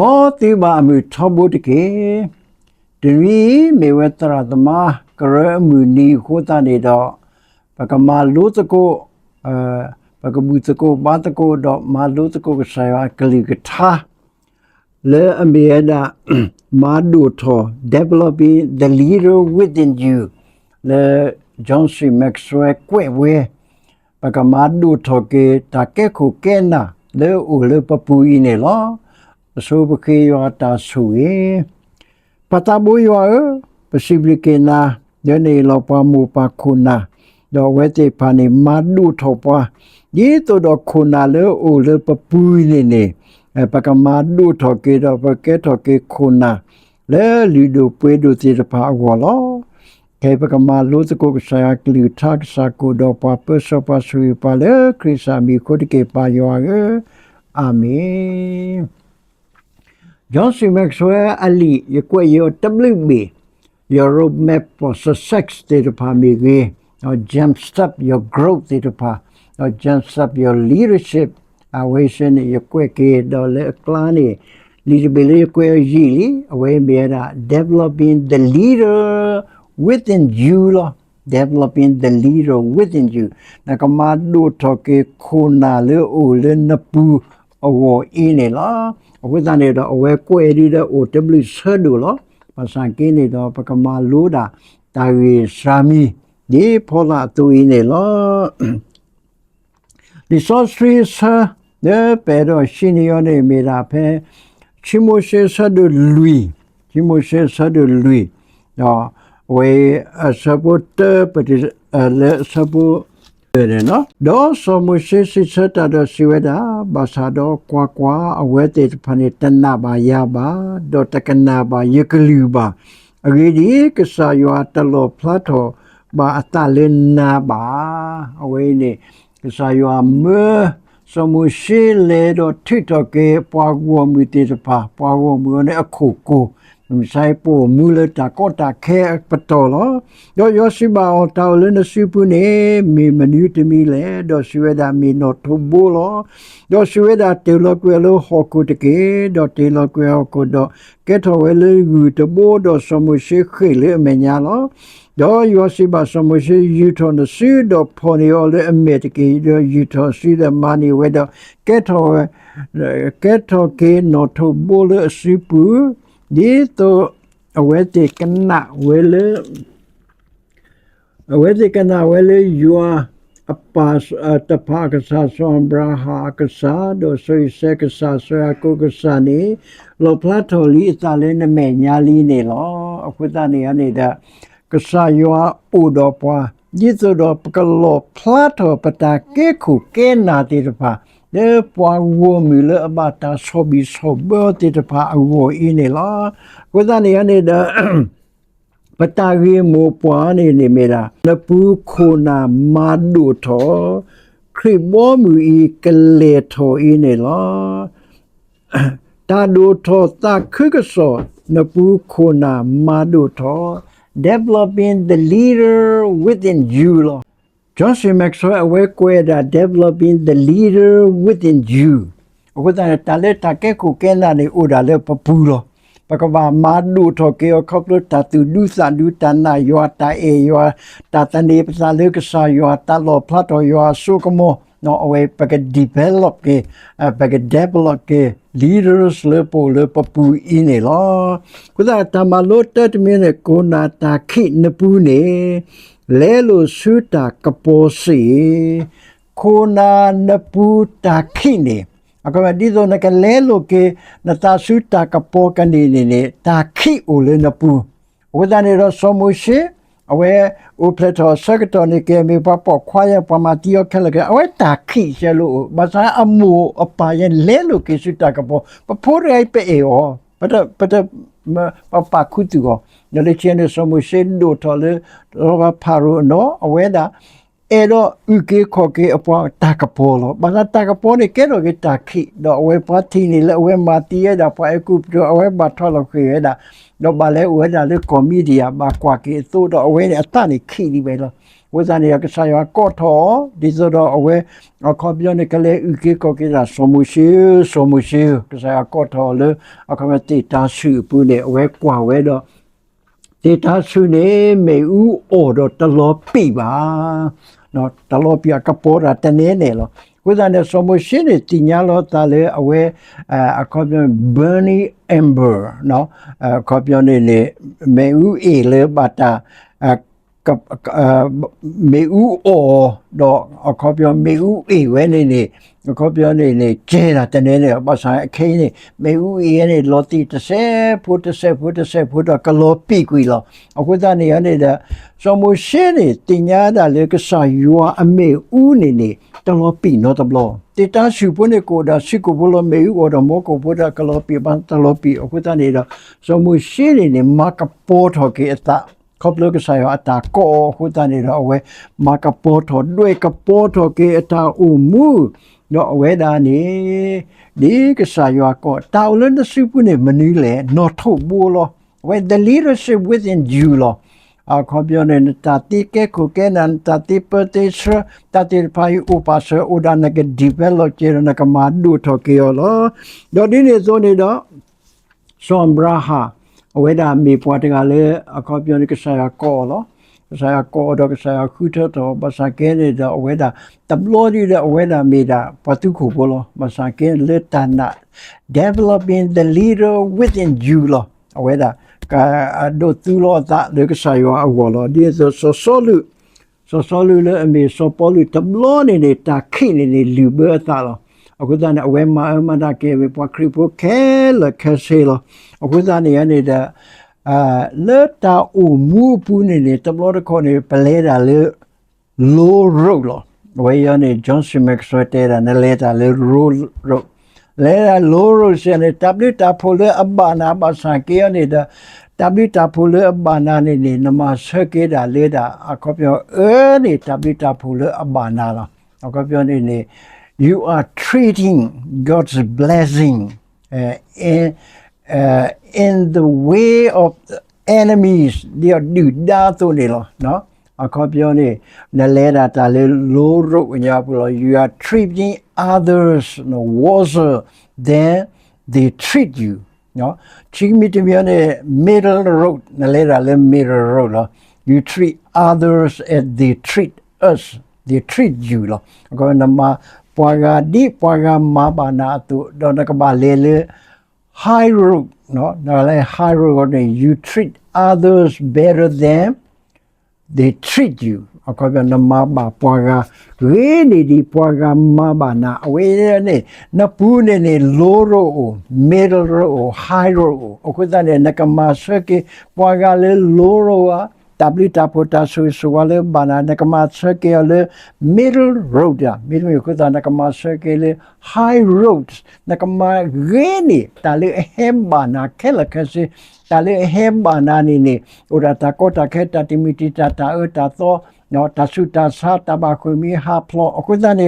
မောတိဘာအမှုထောဘုတကေဒရီမေဝတရသမကရအမှုနီခိုတာနေတော့ပကမာလူတကိုအဲပကဘူးတကိုဘာတကိုတော့မာလူတကိုကဆရာကလီကထားလေအမေဒါမာဒူထော developing the leader within you လေဂျွန်စီမက်ဆွဲကွဲ့ဝဲပကမာဒူထောကေတကဲခုကဲနာလေဦးလေပပူအင်းနေလော အဆိုပခေယောတာဆူယေပတာဘူယောပစီဘလကေနာယနေလောပမူပခုနာဒေါ်ဝဲတေဖာနေမာဒူထောပွားဒီတော့တော့ခုနာလေဦးလေပပူနေနေအပကမာဒူထောကေတော့ပကဲထောကေခုနာလေလီဒိုပွေဒိုတေတပါအောလော ke pa kama lo te ko sa ya kli tha sa ko do pa pa so pa su pa le krisa mi ko de ke pa yo ge amen John C. Maxwell Ali ye ko yo WB your roadmap for success te de pa mi ge or jump stop your growth te de pa or jump stop your leadership awation ye ko ke do le klani leader ko yi li away me da developing the leader within you 咯 developing the leader within you နကမဒုထကေခုနာလေအိုလေနပူ အဝအင်းနေလားအဝိဇ္ဇာနေတော့အဝဲကွဲရီတဲ့ OW ဆဒူလို့ပါစံကင်းနေတော့ပကမာလိုးတာတာဝေရှာမီဒီဖောလာတူအင်းနေလား the sorcery sa de pero shiniyone mera phe chimoshe sadu lui chimoshe sadu lui တော့ဝေစပုတ်ပတိလေစ ပုရနော်ဒေါ်စမရှိစိစတတော်စီဝဒဘာသာတော်ကွာကွာအဝဲတေဖာနေတနာပါရပါဒေါ်တကနာပါယကလူပါအဂေဒီကဆာယောတလောဖလာတော်ဘာအတလင်နာပါအဝဲနေကဆာယောမေစမရှိလေတော့ထိတော့ကေပွားကောမီတေတပါပွားကောမီနဲ့အခုကို sai po mule ta ko ta khe patolo yo yo si ba o ta le na si pu ne mi manu te mi le do si we da mi no to bo lo do si we da te lo kwe lo ho ko te ke do te lo kwe ho ko do ke to we le gu te bo do so mu shi khe le me nya lo do yo si ba so mu shi yu to na si do po ni o le me te ke do yu to si the money we do ke to ke to ke no to bo le si pu ဒီတော့အဝဲတေကနာဝဲလေအဝဲတေကနာဝဲလေယူအပါတဖာကစားဆွန်ဘရာဟာကစားဒိုဆွေဆက်ကစားဆွဲကိုကစားနေလောပလာတိုလီအစားလဲနမဲညာလီနေလောအခုတနေရနေတဲ့ကစားယောအိုတော်ပွားဒီဆိုတော့ပကလောပလာတိုပတာကေခုကေနာတိတဖာ လေပွားဝမီလေအဘတာဆိုဘီဆိုဘောတိတဖာအဝအင်းနေလားကိုသားနေရနေတဲ့ပတာရီမောပွားနေနေမလားနပူခိုနာမာဒူထောခရစ်ဘောမူဤကလေထောအင်းနေလားတာဒူထောတာခကဆောနပူခိုနာမာဒူထော developing the leader within you လား Johnson Maxwell aware kweda developing the leader within you. အခုတည်းတလက်တကဲကိုကဲလာနေဥဒါလေပပူလောပကဘာမာဒူထောကေခပ်လို့တတူဒူစာဒူတနာယောတာအေယောတာတနေပစာလေကစာယောတာလောဖလာတော်ယောဆုကမောနော်အဝေပက develop ကေပက develop ကေ leaders လေပိုလေပပူအင်းနေလောခုဒါတမလို့တတ် မင်းကိုနာတာခိနပူနေလဲလိုဆူတာကပိုစီခိုနာနပူတာခိနေအကမဒီတော့နကလဲလိုကေနတာဆူတာကပိုကနေနေနေတာခိအိုလေနပူဝဒနေတော့စမရှိအဝဲဥပလက်တော်စကတော်နေကေမီပပခွာရပမာတီယခလကအဝဲတာခိရှလို့ဘာသာအမူအပါရဲ့လဲလိုကေဆူတာကပိုပဖိုးရိုက်ပေအောပတပတပပခုတူကိုညလေချင်းစမရှိဒိုတော်လေရောပါရိုနော်အဝဲတာအဲ့တော့ဥကေခေါ်ကေအပွားတာကပေါ်လို့ဘာသာတာကပေါ်နေကဲတော့ကေတာခိတော့အဝဲပါတီနေလေအဝဲမာတီရတာပွားအကုတော့အဝဲဘာထော်လို့ခေရတာတော့ဘာလဲဝဲတာလေကွန်မီဒီယာဘာကွာကေသို့တော့အဝဲနဲ့အတနေခိဒီပဲလို့ ဝဇာနေကစားရကော့ထောဒီဆိုတော့အဝဲအခပြောနေကလေးဥကေကောကေရာစမှုရှိစမှုရှိကစားရကော့ထောလေအခမတိတာရှိပူနေအဝဲကွာဝဲတော့ဒေတာရှိနေမေဦးအော်တော့တလောပြပါနော်တလောပြကပေါ်တာတနေနေလောကိုယ်တိုင်နဲ့စမှုရှိနေတင်ညာလို့တာလေအဝဲအခပြော Bernie Amber နော်အခပြောနေလေမေဦးအေလေဘတာ ကမေဦးအော်တော့အခပြောမေဦးအေဝဲနေနေအခပြောနေနေကျဲတာတနေနေပတ်ဆိုင်အခင်းနေမေဦးအေနေလော်တီ30ဖုတ်30ဖုတ်30ဖုတ်တော့ကလောပိကွီလောအခုသားနေရနေတဲ့စမရှင်းနေတင်ညာတာလေကဆာယူအမေဦးနေနေတလောပိနော်တဘလောတေတာရှု ပုန်ကိုဒါရှိကိုဘလောမေဦးတော့မောကိုဘဒကလောပိပန်တလောပိအခုသားနေတော့စမရှင်းနေနေမကပေါ်ထော်ကေအတာခေါပလကဆိုင်အတာကိုခုတနေတော့အဝဲမကပေါ်ထော်တွေ့ကပေါ်ထော်ကေအတာအူမူတော့အဝဲဒါနေဒီကဆိုင်ရကောတောင်းလို့စုပုနေမနီးလေနော်ထုတ်ဘူးလောဝဲ the leadership within you လောအခပြောနေတာတိကေကိုကေနန်တတိပတိစတတိဖိုင်ဥပါစဥဒနက develop ကျေနကမဒုထော်ကေယောလောတော့ဒီနေဆိုနေတော့ som braha အဝဲဒါမေပွားတကလည်းအခေါ်ပြောနေကစားရကောလောကစားရကောတော့ကစားရခုထတော့ဘာသာကဲနေတော့အဝဲဒါတဘလို့ဒီတဲ့အဝဲဒါမေတာပတုခုဘောလောဘာသာကဲလက်တနာ developing the leader within you လောအဝဲဒါကာဒိုတူလောတာလေကစားရအဝလောဒီဆိုဆိုဆိုလူဆိုဆိုလူလည်းအမေဆိုပေါ်လူတဘလို့နေနေတာခိနေနေလူဘအတာလော အခုတည်းအဝဲမှာအမတာကေဝပွားခရီပိုခဲလခဲဆေလောအခုသားနေရနေတဲ့အာလက်တာအူမူပူနေနေတဘလခေါ်နေပလဲတာလေလိုရုတ်လောဝေယနေဂျွန်စီမက်ဆွဲတဲတာနဲ့လဲတာလေရိုရုတ်လဲတာလိုရုတ်ရှင်နေတဘလတာဖိုလေအဘာနာပါဆန်ကေရနေတာတဘလတာဖိုလေအဘာနာနေနေနမဆွဲကေတာလေတာအခုပြောအဲနေတဘလတာဖိုလေအဘာနာလားအခုပြောနေနေ you are treating God's blessing uh, in uh, in the way of the enemies ဒီဒူဒါတို့နေလို့နော်အခုပြောနေနလဲတာတလေလိုရုပ်ညာပလို့ you are treating others no worse than they treat you နော်ချင်းမီတမျိုးနဲ့ middle road နလဲတာလေ middle road လို့ you treat others as they treat us they treat you လို့အခုနမ ပွာဂာဒီပွာဂာမဘာနာတုဒေါ်နကဘာလေလေ high road နော်ဒါလည်း high road ကို you treat others better than they treat you အခုပြနမဘာပွားကရေနေဒီပွားကမဘာနာအဝေးနေနပူးနေနေ low road middle road high road အခုတည်းနကမဆွဲကပွားကလေ low road อ่ะ W tapota su suwale bana nakama sekele middle road ya middle ko ta nakama sekele high roads nakama geni tale hem bana kela kase tale hem bana ni ni ora ta ko ta khe ta timiti ta ta e ta to no ta su ta sa ta ba ko mi ha plo ko ta ni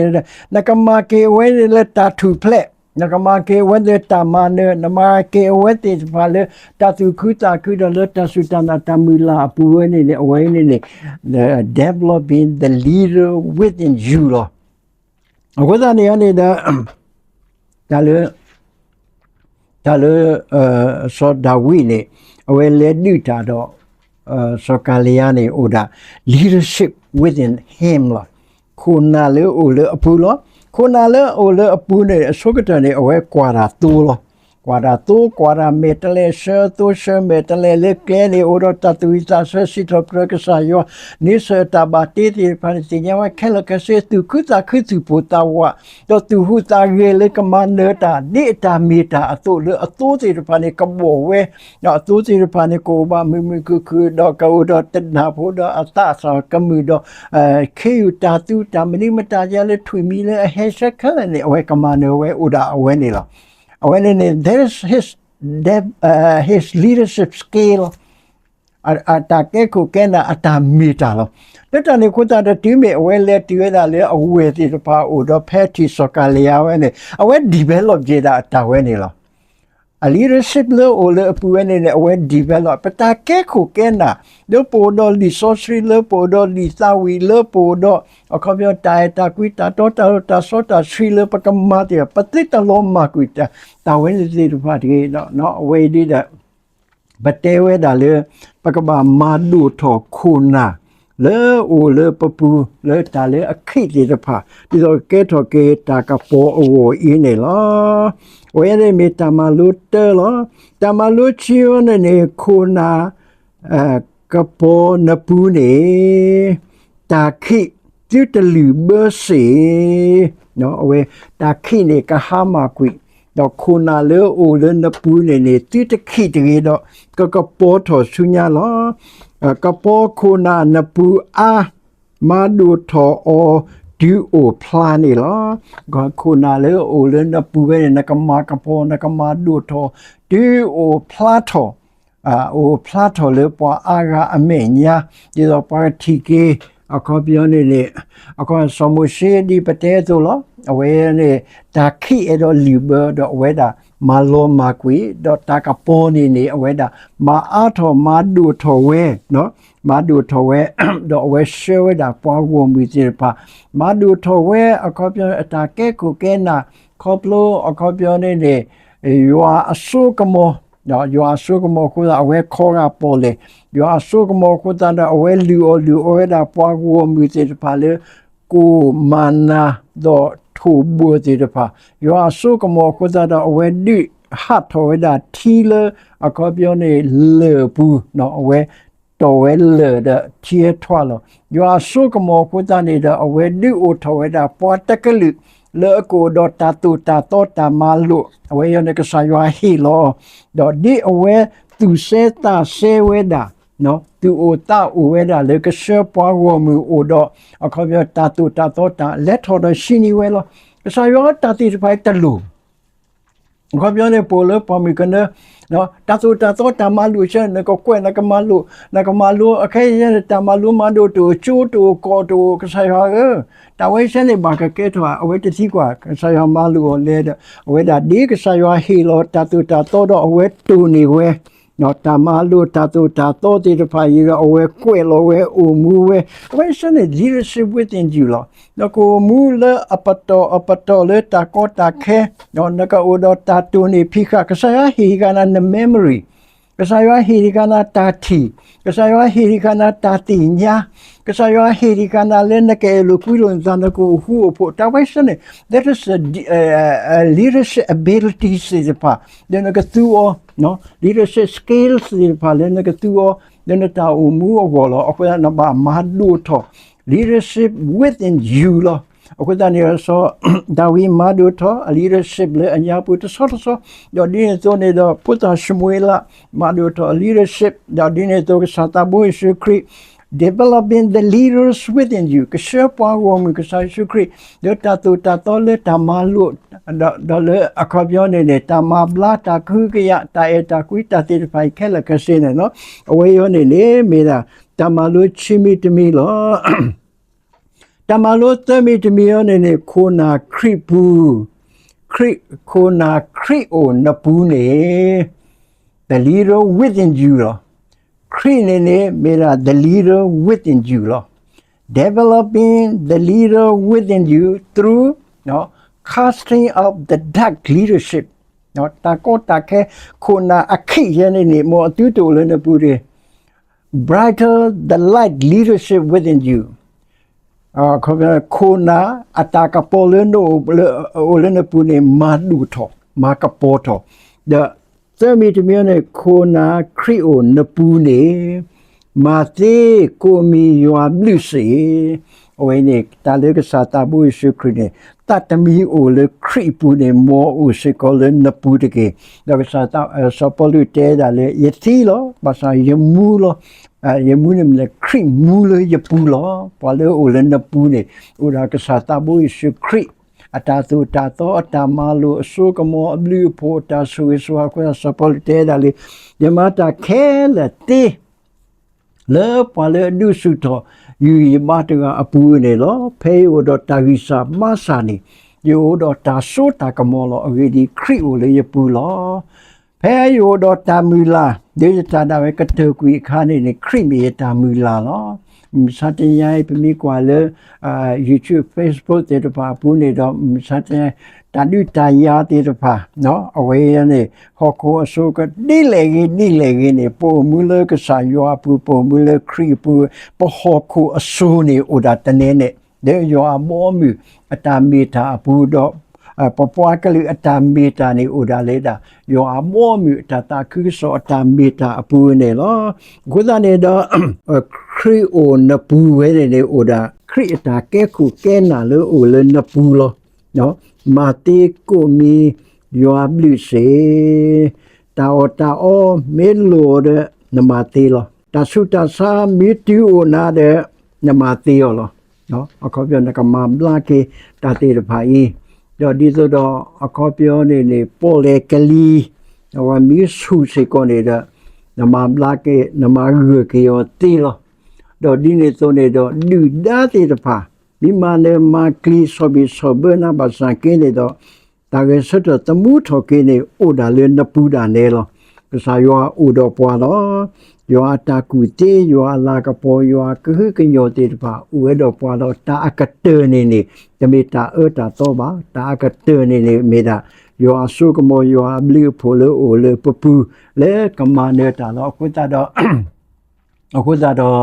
nakama ke we le ta tu ple နကမကေဝဒေတမနနမကေဝတေဖာလေတသူခုတာခုဒလတဆုတနာတမူလာပူဝနေလေအဝဲနေလေ developing the leader within you လောအခုသားနေရနေတာဒါလေဒါလေအစောဒါဝိနေအဝဲလေဒုတာတော့အစောကလျာနေဥဒါ leadership within him လောခုနာလေဥလေအပူလော ခုနလည်းအိုလေအပူနေအစုကတနေအဝဲကွာတာတူလို့ကွာတာတူကွာတာမေတလေရှဲတူရှဲမေ တလေလေကဲလေအိုရတတူစာဆွဲစီတော့ပရကစားယောနိစတာဘာတီတီဖန်စီညဝခဲလကဆေတူခုတာခုတူပူတာဝတော့တူဟူတာရေလေကမန်နေတာနိတာမီတာအတူလေအတူတီဖန်နေကဘောဝဲတော့အတူတီဖန်နေကိုဘာမမကူကူတော့ကောတော့တနာဖို့တော့အ တဆောကမှုတော့အဲခေယူတာတူတာမနိမတာရလေထွေမီလေအဟဲဆက်ခလည်းနေအဝဲကမန်နေဝဲဥဒါအဝဲနေလား when in there's his de- uh, his leadership skill အတာကဲကိုကဲနာအတာမီတာလောတက်တနေခုတာတီးမေအဝဲလက်တီးရတာလေအဝဲတီပါအိုတော့ဖက်တီစကလျာဝဲနေအဝဲ develop ကြတာအတာဝဲနေလော a leadership le o le pu ne ne we develop pata ke ko ke na le po do li sorcery le po do li sa wi le po do a ko byo ta ta kwi ta to ta ta so ta shri le pa ka ma ti pa ti ta lo ma kwi ta ta we ni ti pa ti no no we di da ဘတဲဝဲဒါလေပကဘာမာဒူထောခုနာ လေအိုလေပပူလေတာလေခိတိတဖာဒီတော့ကဲထောကေတာကပေါ်အဝအင်းနေလားဝဲရမေတမလူတဲလားတမလူချီယနနေခုနာအကပေါ်နပူနေတာခိကျွတလူဘစီနော်အဝဲတာခိနေကဟာမာကွီတော့ခုနာလေအိုလေနပူနေနေတိတခိတရေတော့ကကပေါ်ထောဆုညာလော ကပေါ်ခုနာနပူအာမာဒူထောအောဒီအိုဖလာနေလောကခုနာလေအိုလေနပူပဲနကမာကပေါ်နကမာဒူထောဒီအိုဖလာထောအာအိုဖလာထောလေပွာအာဂအမေညာဒီတော့ပါတီကေအခုပြောနေလေအခုစမရှိဒီပတဲဆိုလောအဝဲနေတာခိအဲ့တော့လီဘာတော့အဝဲတာ မာလောမာကွေတော့တာကပေါ်နေနေအဝဲတာမာအားထောမာဒူထောဝဲနော်မာဒူထောဝဲတော့အဝဲရှဲဝဲတာပွားဝမီစီပါမာဒူထောဝဲအခုပြောအတာကဲကိုကဲနာခေါပလိုအခုပြောနေနေယွာအဆုကမောနော်ယွာဆုကမောကိုအဝဲခေါ်ကပေါ်လေယွာဆုကမောကိုတန်အဝဲလူအလူအဝဲတာပွားဝမီစီပါလေကိုမာနာတော့ ထိုဘူတီတဖာယောအဆုကမောခုဇာတော့အဝဲဒီဟတ်ထောဝဲတာထီလအကောပြောနေလေပူနော်အဝဲတော်ဝဲလေတဲ့ချီထွာလောယောအဆုကမောခုဇာနေတဲ့အဝဲဒီအိုထောဝဲတာပေါ်တကလူလေကိုဒတာတူတာတော့တာမာလုအဝဲရနေကဆာယောဟီလောတော့ဒီအဝဲသူစေတာဆေဝဲတာ နော်သူအိုတာအိုဝဲတာလေကရှေပွားဝမှုအိုတော့အခါပြတာတူတာတော့တာလက်ထော်တော့ရှိနေဝဲလောဆာယောတာတိဖိုက်တလူအခါပြနေပိုလပမီကနနော်တာတူတာတော့တာမလူရှနကကွဲနကမလူနကမလူအခဲရတာမလူမဒိုတူချိုးတူကောတူကဆာယောကတဝဲရှနေဘာကကဲထွာအဝဲတတိကွာကဆာယောမလူကိုလဲအဝဲတာဒီကဆာယောဟီလောတာတူတာတော့အဝဲတူနေဝဲ နော်တမလို့တတူတတော့တိတဖာရီရောအဝဲကွဲလောဝဲအိုမူဝဲအဝဲစနေ leadership within you လောနော်ကိုမူလအပတော်အပတော်လေတကောတခဲနော်နကအိုဒတာတူနေဖိခကဆာဟီကနာ memory ကဆာယဟီရီကနာတာတီကဆာယဟီရီကနာတာ တီညာကဆာယဟီရီကနာလည်းနကဲလူကွီလွန်ဇန်ကိုဟူဖို့တဝိုင်းစနေ that is a, a, a leadership ability စေပါဒနကသူအောနော် leadership skills စေပါလည်းနကသူအောဒနတာအမှုအောလောအခုနဘာမာဒူထော leadership within you လော အခုတည်းရဆိုဒါဝိမာဒုထ leadership လေအညာပုတဆောတဆောဒါဒီနေတော့နေတော့ပုတရှမွေလာမာဒုထ leadership ဒါဒီနေတော့စတာဘိုရှုခရီ developing the leaders within you ကရှပွားဝမကဆာရှုခရီဒတတူတတော်လေတမလုဒါလေအခပြောနေနေတမဘလာတခုကရတာအတာကွီတတိဖိုင်ခဲလကစင်းနော်အဝေးရနေလေမေတာတမလုချီမီတမီလော တမလို့သမီတမီယောနေနေခိုနာခရိပူခရိခိုနာခရိအိုနပူနေ the leader within you လောခရိနေနေမေရာ the leader within you လော developing the leader within you through နော် casting of the dark leadership နော်တာကိုတာခဲခိုနာအခိရနေနေမောအတူတူလည်းနပူတယ် brighter the light leadership within you အာခေါ်ပြခိုနာအတာကပေါ်လနိုအိုလနပူနေမာဒူထောမာကပေါ်ထောဒသမီတမီနေခိုနာခရီအိုနပူနေမာတေကိုမီယွာဘလူစီအဝိနေတာလေကစားတာဘူးရှိခရီနေတတ်တမီအိုလေခရီပူနေမောအိုရှိကောလနပူတကေဒါကစားတာဆပလူတဲဒါလေယတိလောဘာသာယမူလော အဲယမူနေမလဲခရစ်မူလေယပူလောပါလေအိုလနပူနေဥရာကစားတာဘူးရှိခရစ်အတာသူတာတော့အတာမလို့အစုကမောအဘလူဖို့တာဆူဆွာခွဲစပေါ်တဲဒါလေယမတာခဲလက်တေလေပါလေဒုစုတော့ယူရမတကအပူ နေလောဖေးဝတော့တာဂိစာမဆာနေယောတော့တာဆိုတာကမောလောအဝေဒီခရစ်ကိုလေယပူလောဖဖဲယိုတော့တာမူလာဒေသတာဒါဝဲကတကွေခါနေနေခရိမီတာမူလာနော်စတဲ့ရိုင်ပမီကွာလေအာ YouTube Facebook တဲ့တပါပူနေတော့စတဲ့တာလူတာယာတဲ့တပါနော်အဝေးရနေဟောကိုအစိုးကဒီလေကြီးဒီလေကြီးနေပိုမူလကစားရွာပူပိုမူလခရီပူပဟောကိုအစိုးနေဥဒါတနေနေဒေယောအမောမူအတာမီတာဘူးတော့အ ပပွားကလေးအတာမီတာနေဥဒါလေတာယောအမောမီတတာခုစောအတာမီတာအပူနေလောဂုဒနေတော့ခရီအိုနပူဝဲနေဥဒါခရီအတာကဲခုကဲနာလို့ဥလနပူလောနော်မာတေကိုမီယောအဘလူစေတာဝတာအောမေလိုဒနမတေလောတဆုတဆာမီတီအိုနာတဲ့နမတေယောလောနော်အခုပြောနကမမလာကေတာတေရဖိုင် တော့ဒီဆိုတော့အခေါ်ပြောနေနေပေါ်လေကလီဟိုမီဆူစေကောနေတဲ့နမဘလာကေနမရကေယောတီလောတော့ဒီနေဆိုနေတော့လူဒါတေတဖာဒီမနေမကလီဆိုဘီဆိုဘနာဘာစံကင်းနေတော့တာကေဆွတ်တော့တမှုထော်ကင်းနေအိုဒါလေနပူဒါနေလော ကစားယောအိုတော့ပွာတော့ယောတာကူတေယောလာကပေါ်ယောကဟကညောတေတဖာဥဝဲတော့ပွာတော့တာအကတဲနေနေတမေတာအတာတော့ပါတာအကတဲနေနေမေတာယောအဆုကမောယောဘလီဖိုလေအိုလေပပူလေကမနေတာတော့ခုတာတော့အခုသာတော့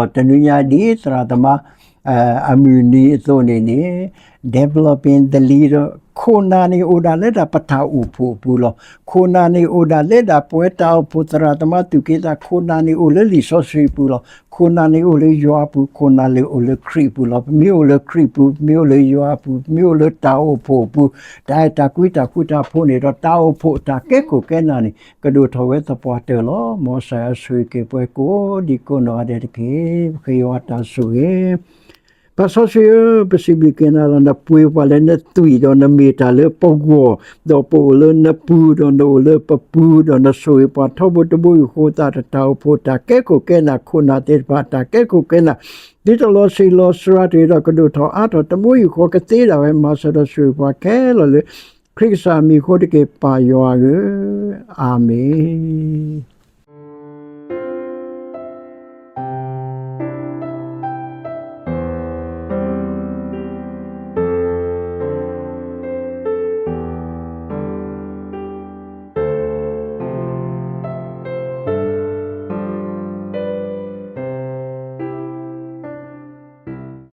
တနည်းအားဒီသရသမအအမူနီအစိုးနေနေ developing the leader ခိုနာနေအိုဒါလက်တာပထာဥဖို့ဘူးလောခိုနာနေအိုဒါလက်တာပွဲတောက်ပုတရသမတုကေတာခိုနာနေအိုလေလီဆော့ဆွေဘူးလောခိုနာနေအိုလေယွာဘူးခိုနာလေအိုလေခရီဘူးလောမြို့လေခရီဘူးမြို့လေယွာဘူးမြို့လေတောက်ဖို့ဘူးတိုင်တာကွီတာကွီတာဖို့နေတော့တောက်ဖို့တာကဲကိုကဲနာနေကဒိုထဝဲသပွားတယ်လောမောဆာဆွေကေပွဲကိုဒီကိုနော်တဲ့ကေခေယောတာဆွေ Paso si pasibi kena la na pui wale na tui do na mita le pogo do po le na pu do no le pa pu do na soi pa thobo to bu ho ta ta tau po ta ke ko ke na khu na te pa ta ke ko ke na di to lo si lo sra te do ko do tho a to to bu ko ke te da we ma sa do soi pa ke lo le ခရစ်စာမီခိုတကေပါယောအမေ